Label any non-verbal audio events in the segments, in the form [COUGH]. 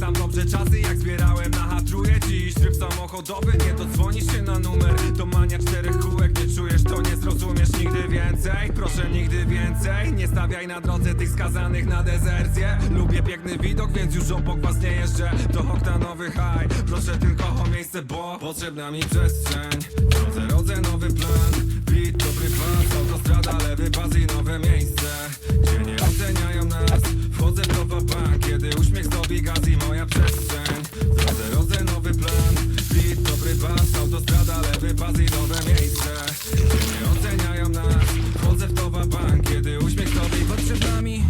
Pamiętam dobrze czasy jak zbierałem na hatruje Dziś tryb samochodowy, nie dodzwonisz się na numer. To mania czterech kółek, nie czujesz to nie zrozumiesz nigdy więcej. Proszę nigdy więcej, nie stawiaj na drodze tych skazanych na dezercję Lubię piękny widok, więc już obok was nie jeżdżę. To oktanowy high, proszę tylko o miejsce, bo Potrzebna mi przestrzeń, drodze rodzę nowy plan. Beat, dobry pas, autostrada, lewy pas i nowe miejsce. Gdzie nie oceniają nas, wchodzę w nowa bank uśmiech zdobi gaz i moja przestrzeń. W drodze rodzę nowy plan. Beat, dobry pas, autostrada, lewy pas i nowe miejsce. Oceniają nas, wchodzę w nowa bank Kiedy uśmiech zdobi Pod nami.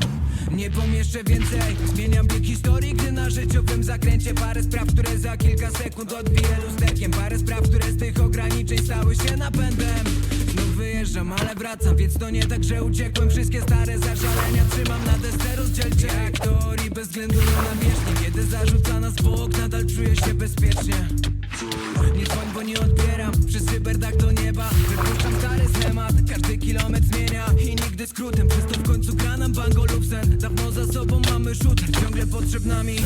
Nie pomieszczę więcej. Zmieniam bieg historii, gdy na życiowym zakręcie Parę spraw, które za kilka sekund odbiję lusterkiem. Parę spraw, które z tych ograniczeń stały się napędem. Znów wyjeżdżam, ale wracam, więc to nie tak, że uciekłem. Wszystkie stare zażalenia trzymam na desce rozdzielczej Jak teorii bez względu na nawierzchnię. Kiedy zarzuca nas bok, nadal czuję się bezpiecznie. Nie dzwoń, bo nie odbieram. Przy cyberdach do nieba Wypuszczam stary schemat. Każdy kilometr zmienia I nigdy skrótem. Przez to w końcu gra nam bango lub sen Dawno za sobą mamy shooter Ciągle potrzebna mi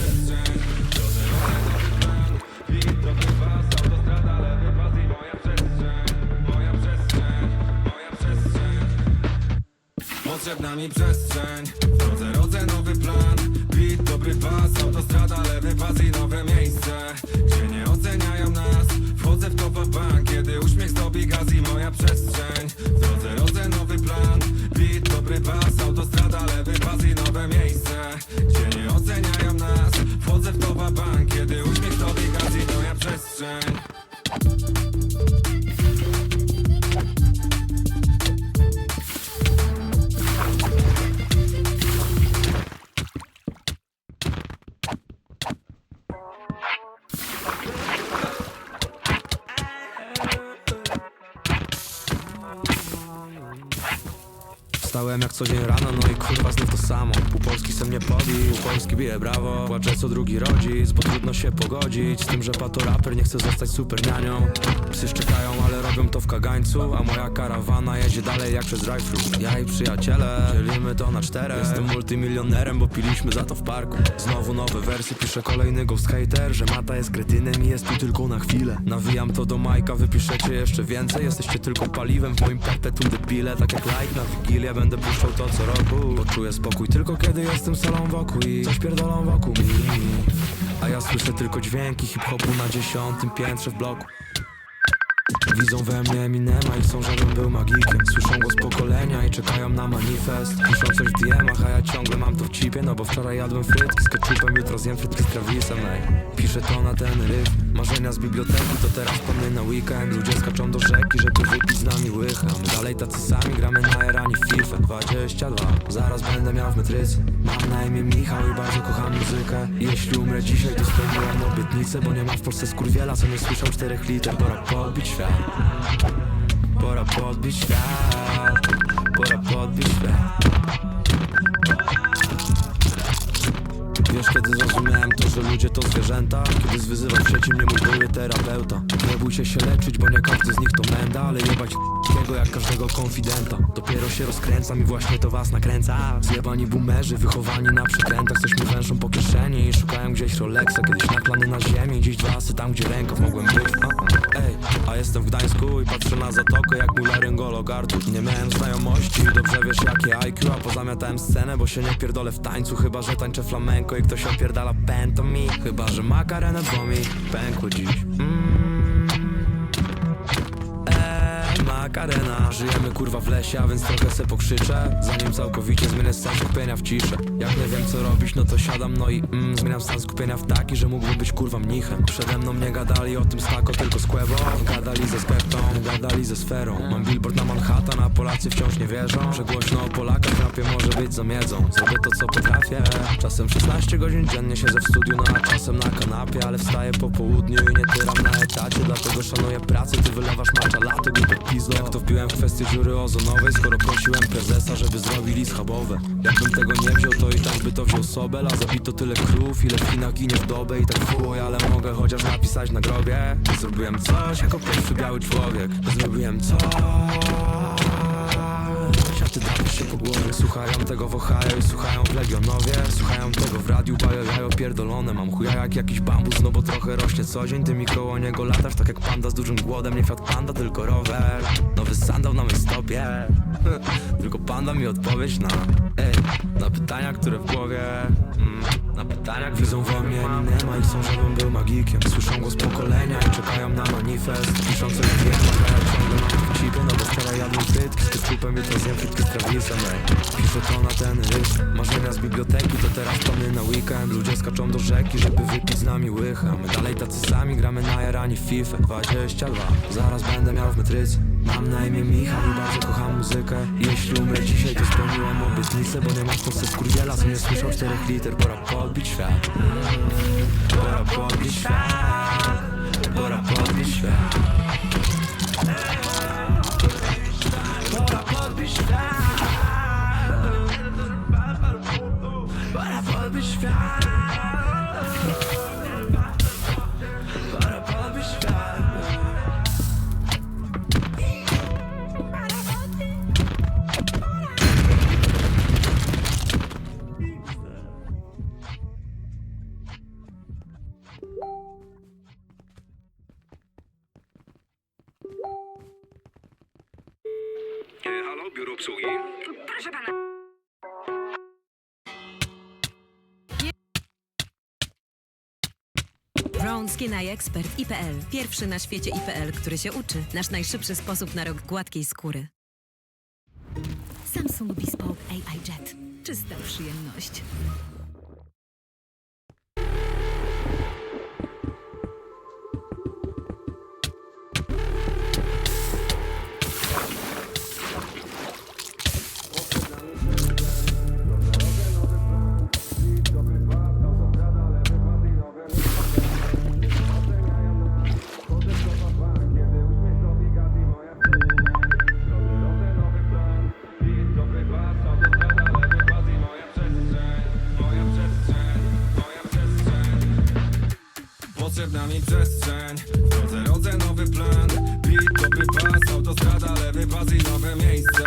Potrzebna mi przestrzeń. W drodze rodzę nowy plan. Beat, dobry pas, autostrada, lewy pas i nowe miejsce Wstałem jak co dzień rano, no i kurwa znów to samo. U Polski se mnie pobił, u Polski bije brawo. Płaczę co drugi rodzic, bo trudno się pogodzić Z tym, że pato raper nie chce zostać super nianią. Psy szczekają, ale robią to w kagańcu A moja karawana jedzie dalej jak przez drive-thru. Ja i przyjaciele, dzielimy to na czterech Jestem multimilionerem, bo piliśmy za to w parku. Znowu nowe wersy, pisze kolejny ghost hater Że mata jest kretynem i jest tu tylko na chwilę. Nawijam to do Majka, wypiszecie jeszcze więcej. Jesteście tylko paliwem w moim perpetuum debile Tak jak like na Wigilię, będę puszczał to co roku. Bo czuję spokój tylko kiedy jestem solą wokół I coś pierdolą wokół mi. A ja słyszę tylko dźwięki hip-hopu na dziesiątym piętrze w bloku. Widzą we mnie Eminema i chcą, żebym był magikiem. Słyszą go z pokolenia i czekają na manifest. Piszą coś w DM-ach, a ja ciągle mam to w chipie. No bo wczoraj jadłem frytki z ketchupem, jutro zjem frytki z Travisem ej. Piszę to na ten ryf Marzenia z biblioteki to teraz plany na weekend. Ludzie skaczą do rzeki, żeby wypić z nami łycha My dalej tacy sami gramy na erani w FIFA 22, zaraz będę miał w metryce Mam na imię Michał i bardzo kocham muzykę. Jeśli umrę dzisiaj to spełniłem obietnicę Bo nie ma w Polsce skurwiela, co nie słyszał czterech liter Pora podbić świat. Pora podbić świat. Pora podbić świat Wiesz kiedy zrozumiałem to, że ludzie to zwierzęta? Kiedy zwyzywał w mnie mój były terapeuta. Nie bójcie się leczyć, bo nie każdy z nich to menda Ale jebać k***kiego jak każdego konfidenta. Dopiero się rozkręcam i właśnie to was nakręca. Zjebani boomerzy, wychowani na przekrętach. Coś mi węszą po kieszeni i szukają gdzieś Rolexa. Kiedyś naklany na ziemi, dziś dwa asy tam gdzie rękaw mogłem być. A, a, Ej, a jestem w Gdańsku i patrzę na zatokę jak mój laryngolog Nie miałem znajomości, dobrze wiesz jakie IQ A pozamiatałem scenę, bo się nie pierdolę w tańcu. Chyba, że tańczę flamenko i ktoś opierdala pęto mi. Chyba, że makarena dwomi pękły dziś. Mm. Eee, arena. Żyjemy kurwa w lesie, a więc trochę se pokrzyczę. Zanim całkowicie zmienię stan skupienia w ciszę Jak nie wiem co robić, no to siadam no i mm, Zmieniam stan skupienia w taki, że mógłbym być kurwa mnichem. Przede mną nie gadali o tym stako, tylko z Quebo gadali ze skeptą, gadali ze sferą. Mam billboard na Manhattan, a Polacy wciąż nie wierzą. Że o Polakach rapie może być za miedzą. Zrobię to co potrafię. Czasem 16 godzin dziennie siedzę w studiu, no a czasem na kanapie Ale wstaję po południu i nie tyram na etacie. Dlatego szanuję pracę, ty wylewasz macza lato, głupie pizdo Jak to wpiłem w kwestię dziury ozonowej Skoro prosiłem prezesa, żeby zrobili schabowe Jakbym tego nie wziął, to i tak by to wziął Sobel A zabito tyle krów, ile w Chinach ginie w dobę. I tak chuj, ale mogę chociaż napisać na grobie. Zrobiłem coś jako pierwszy biały człowiek. Zrobiłem coś ty dałeś się po głowie Słuchają tego w Ohio słuchają w Legionowie. Słuchają tego w radiu, bajo jajo pierdolone. Mam chuja jak jakiś bambus, no bo trochę rośnie co dzień Ty mi koło niego latasz tak jak panda z dużym głodem. Nie Fiat Panda, tylko rower. Nowy sandał na mej stopie. [LAUGHS] Tylko panda mi odpowiedź na ej, Na pytania, które w głowie. Mm, Na pytania, widzą we mnie nie ma I chcą, żebym był magikiem. Słyszą go z pokolenia i czekają na manifest. Piszący jak wiem, a ja ciągle mam chipy No bo wczoraj jadłem frytki z ketchupem Jutro zjem frytki z Travisem ej. Piszę to na ten rytm Marzenia z biblioteki to teraz plany na weekend. Ludzie skaczą do rzeki, żeby wypić z nami łycha My dalej tacy sami gramy na jarani w FIFA 22 Zaraz będę miał w metryce Mam na imię Michał i bardzo kocham muzykę. Jeśli umrę dzisiaj to spełniłem obietnicę Bo nie ma w Polsce skurwiela, co nie słyszał czterech liter. Pora podbić świat. Pora podbić świat. Pora podbić świat Brown Skin Expert IPL. Pierwszy na świecie IPL, który się uczy. Nasz najszybszy sposób na rok gładkiej skóry. Samsung Bespoke AI Jet. Czysta przyjemność. Potrzebna mi przestrzeń. W drodze rodzę nowy plan. Beat, dobry pas Autostrada, lewy pas i nowe miejsce.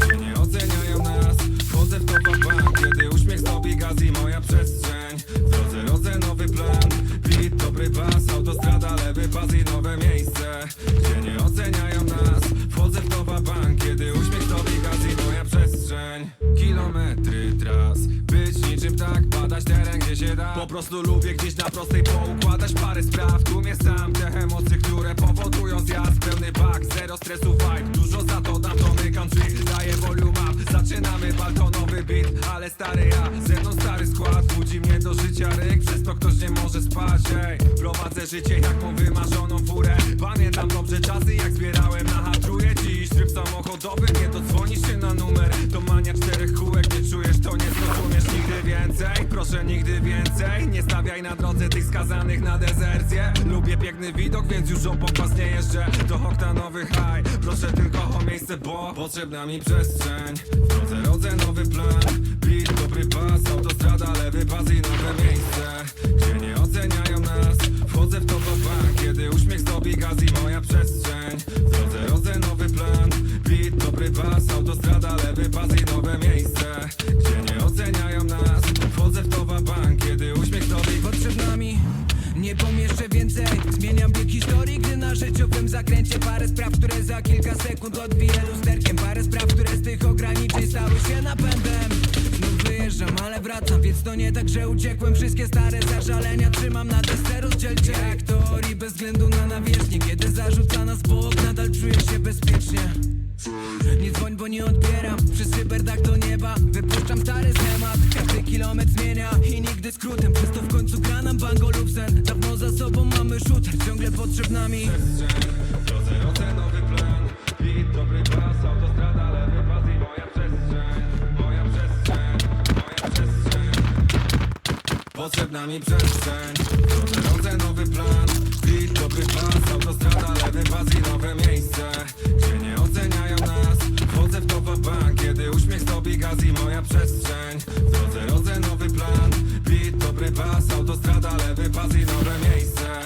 Gdzie nie oceniają nas. Wchodzę w topa bank. Kiedy uśmiech zdobi gaz i moja przestrzeń. W drodze rodzę nowy plan. Beat, dobry pas Autostrada, lewy pas i nowe miejsce. Gdzie nie oceniają nas. Wchodzę w topa bank. Kiedy uśmiech zdobi gaz i moja przestrzeń. Kilometry tras. Być niczym tak, badać teren gdzie się da. Po prostu lubię gdzieś na prostej poukładać parę spraw. Tu mnie sam te emocje, które powodują zjazd. Pełny bak, zero stresu vibe. Dużo za to dam tony country Daję volume up, zaczynamy balkonowy beat Ale stary ja, ze mną stary skład. Budzi mnie do życia ryk, przez to ktoś nie może spać ej. Prowadzę życie jak tą wymarzoną furę. Pamiętam dobrze czasy jak zbierałem na hatruję Dziś tryb samochodowy, nie dodzwonisz się na numer. To mania czterech kółek, nie czujesz to nie zrozumiesz nigdy więcej. Proszę nigdy więcej, nie stawiaj na drodze tych skazanych na dezercję Lubię piękny widok, więc już obok was nie jeżdżę. To oktanowy high, proszę tylko o miejsce, bo Potrzebna mi przestrzeń, w drodze rodzę nowy plan Beat, dobry pas, autostrada, lewy pas i nowe miejsce. Gdzie nie oceniają nas, wchodzę w to bank Kiedy uśmiech zdobi gaz i moja przestrzeń. W drodze rodzę nowy plan. Beat, dobry pas, autostrada, lewy pas i nowe miejsce. Gdzie nie oceniają nas, wchodzę w to bank Kiedy uśmiech zdobi Potrzebna mi nie pomieszczę więcej. Zmieniam bieg historii, gdy na życiowym zakręcie. Parę spraw, które za kilka sekund odbiję. lusterkiem nie tak, że uciekłem. Wszystkie stare zażalenia trzymam na desce Rozdzielcie jak teorii bez względu na nawierzchnię. Kiedy zarzuca nas bok Nadal czuję się bezpiecznie. Nie dzwoń, bo nie odbieram. Przy cyberdach do nieba Wypuszczam stary schemat. Każdy kilometr zmienia I nigdy skrótem. Przez to w końcu gra nam bango lub sen Dawno za sobą mamy shooter Ciągle potrzebna mi przestrzeń drodze rodzę nowy plan. Beat, dobry pas, autostrada, Potrzebna mi przestrzeń rodzę nowy plan Beat, dobry pas, autostrada, lewy pas i nowe miejsce. Gdzie nie oceniają nas Wchodzę w topa bank. Kiedy uśmiech stopy gaz i moja przestrzeń. W drodze rodzę nowy plan Beat, dobry pas, autostrada, lewy pas i nowe miejsce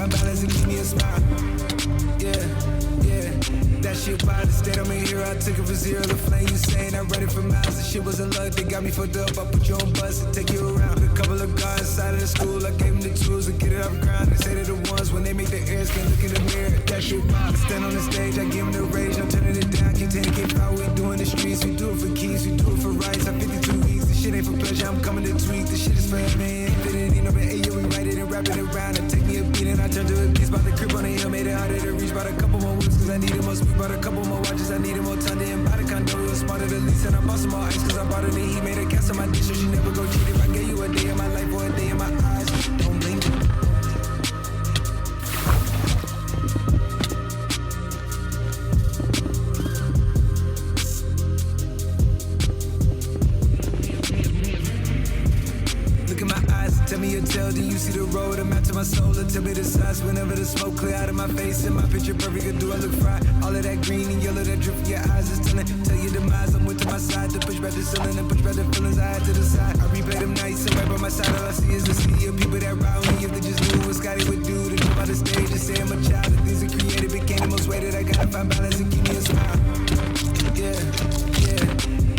Find balance and keep me a smile. Yeah, yeah. That shit by the state I'm in here. I took it for zero. The flame you saying I read it for miles. The shit wasn't luck. They got me fucked up. I put you on bus and take you around. A couple of guys inside of the school. I gave them the tools to get it off ground. They say they're the ones when they make their ears can't look in the mirror. That shit by. Stand on the stage. I give them the rage. I'm turning it down. Can't take it out. We doing the streets. We do it for keys. We do it for rights. I'm 52 weeks. This shit ain't for pleasure. I'm coming to tweak. This shit is for me. Bought a couple more watches. I needed more time. Didn't buy the condo. It was smarter to lease. And I bought some more ice. Cause I bought it and he made a cast on my dish. So she never go cheat. If I gave you a day of my life or a day in my I find balance and keep me a smile. Yeah, yeah.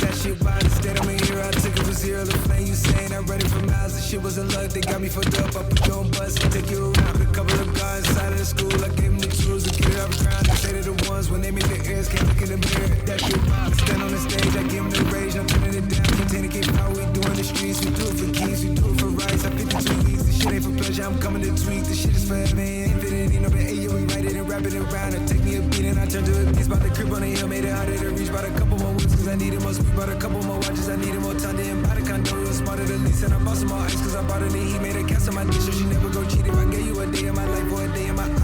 That shit by the state I'm. I took it zero. The flame you saying I read it for miles. The shit wasn't luck. They got me fucked up. I put you on take you around. A couple of guys inside of the school. I gave them the to get it the the ones when they can't look in the mirror. That shit stand on the stage. I give them the rage. I'm turning it down. The power. We the streets. We do it for. We do it for rights. I'm 52 weeks. Shit ain't for pleasure. I'm coming to tweak. This shit is for me. Infinity. No, we write it and wrap it around. And take me a turn to a beast. By the crib on the hill. Made it harder to reach. By a couple more weeks. Cause I needed more speed. Bought a couple more watches. I needed more time. Didn't buy the condo. It was smarter to lease. And I bought some more ice. Cause I bought it and he made a cast on my dish. So she never go cheat. If I gave you a day of my life or a day in my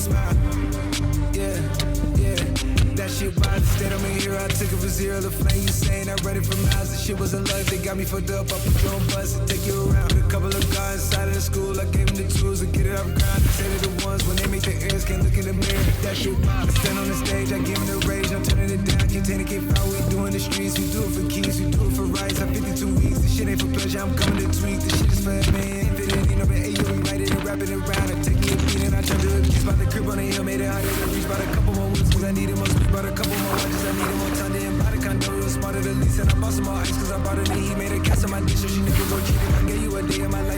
smile. Yeah, yeah. That shit by the state I'm in here. I took it for zero. The flame you saying I read it for miles. The shit wasn't love They got me fucked up. I put you on bus and take you around. A couple of guys inside of the school. I gave them the tools to get it off ground. Say they're the ones when they make their ears can't look in the mirror. That shit pop. I stand on the stage, I give them the rage, no turning it down. It, get foul. We doing the streets, we do it for keys, we do it for rights. I'm 52 weeks, this shit ain't for pleasure. I'm coming to tweak. This shit is for a man. Infinity, no man. Ayo, we write it and wrap it around. I take me a and I turn to a. By the crib on the hill, made it harder to reach. By a couple more weeks, cause I need it more speed. By a couple more watches, I need it more time. Then by the condo, real smarter the least. And I bought some more ice, cause I bought it and he made a cast on my dish. So she never go cheat. I gave you a day in my life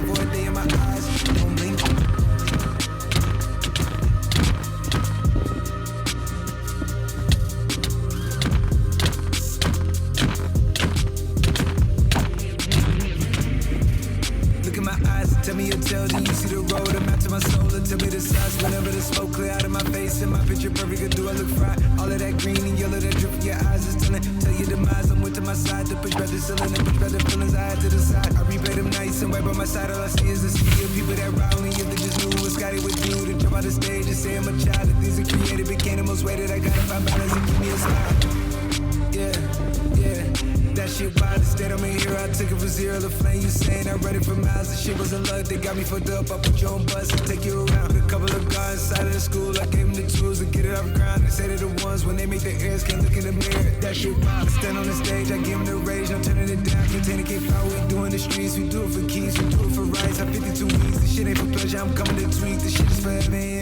keep me a. Yeah, yeah. That shit wild, instead I'm a hero. I took it from zero to flame. You saying I read it for miles. The shit wasn't luck, they got me fucked up. I put you on bus and take you around. A couple of guys inside of the school. I gave them the tools to get it off the ground. They say they're the ones when they make their ears can't look in the mirror. That shit wild. Stand on the stage, I give them the rage. I'm turning it down. Contain it, keep out. We doing the streets, we do it for keys, we do it for rights. I'm 52 weeks, this shit ain't for pleasure. I'm coming to tweak. This shit is for heaven.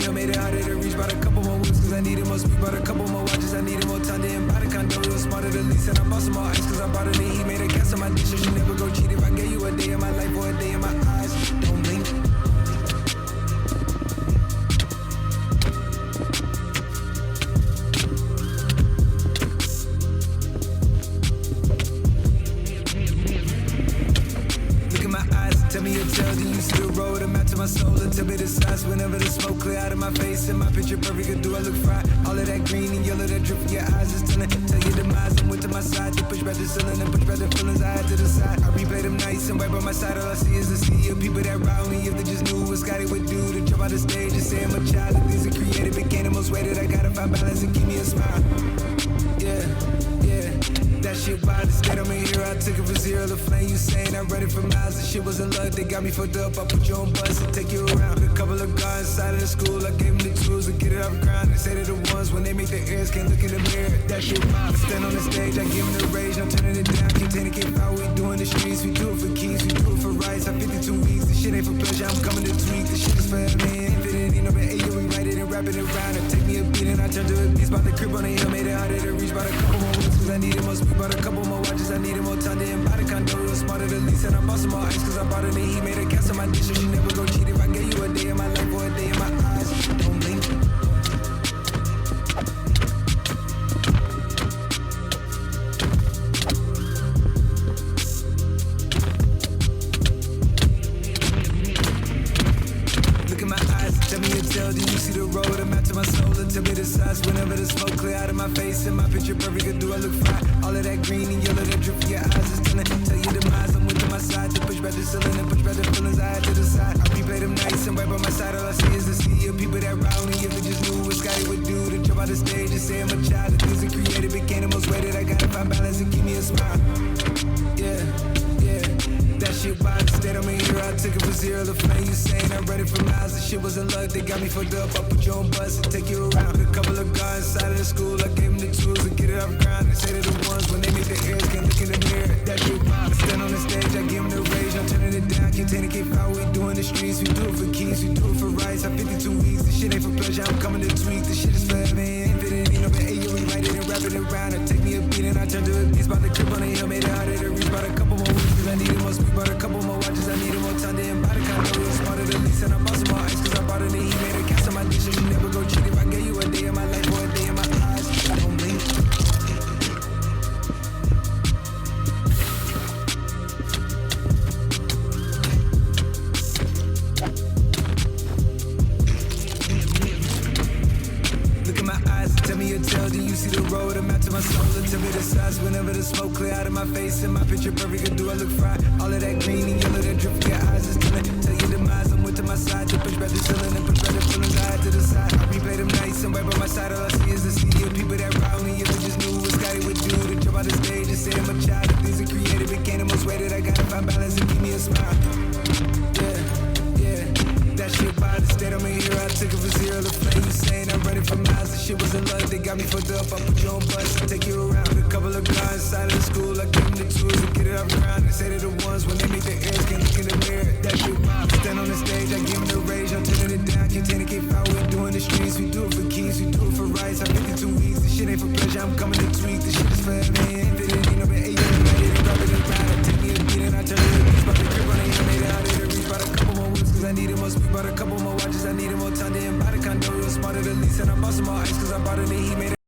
Hill, made it harder to reach. By a couple more weeks, cause I needed more speed. By a couple more watches, I needed more time. Then buy the condo, real smarter the lease. And I bought some more ice, cause I bought it and he made a guess on my dish. So she never go cheat if I gave you a day in my life or a day in my eyes. Don't balance and keep me a smile. Yeah, yeah. That shit wild, instead I'm a here, I took it from zero to flame. You saying I read it for miles. The shit wasn't luck, they got me fucked up. I put you on bus and take you around. A couple of guys inside of the school. I gave them the tools to get it off the ground. They say they're the ones when they make their ears can't look in the mirror. That shit wild. Stand on the stage, I give them the rage. I'm turning it down, can't take it, keep out. We doing the streets, we do it for keys, we do it for rights. I'm 52 weeks, this shit ain't for pleasure. I'm coming to tweak. This shit is for man. Infinity, man, ayo, we write it and wrap it around. And take me a I turn to a beast. By the crib on the hill, made it harder to reach. By a couple more cause I needed more speed. By a couple more watches, I needed more time. Then buy the condo, real smarter the lease. And I bought some more ice, cause I bought it and he made a cast on my dish. So she never me. Yeah, yeah. That shit wild, instead I'm a hero. I took it for zero to flame. You saying I'm ready for miles. The shit wasn't luck, they got me fucked up. I put you on bus and take you around. A couple of guns inside of the school. I gave them the tools to get it off the ground. They say they're the ones when they make their ears can't look in the mirror. That shit wild, stand on the stage. I give them the rage. I'm turning it down, can't take it, keep out. We doing the streets, we do it for keys, we do it for rights. I'm 52 weeks, this shit ain't for pleasure. I'm coming to tweak. This shit is for man. Infinity, no man, write and wrap it around. And take me a beat and I turn to a beast. By the crib on the hill, made it harder to reach. By a couple more weeks, cause I needed more speed. By a couple me a smile. Yeah, yeah. That shit body stayed on me here. I took it for zero. The flame you saying I'm ready for miles. the shit was a love. They got me fucked up. I put you on bus. I take you around. A couple of guys inside of the school. I give them the tools to get it off ground. They say they're the ones when they meet their ears. Can't look in the mirror. That shit pop. Stand on the stage. I give them the rage. I'm turning it down. Can't take it out. We do in the streets. We do it for keys. We do it for rights. I make it too easy This shit ain't for pleasure. I'm coming to tweak. This shit is for me. If it ain't no I needed more speed. Bought a couple more watches, I needed more time. Didn't buy the condo, smarter the lease. And I bought some more ice, I bought it and he made it.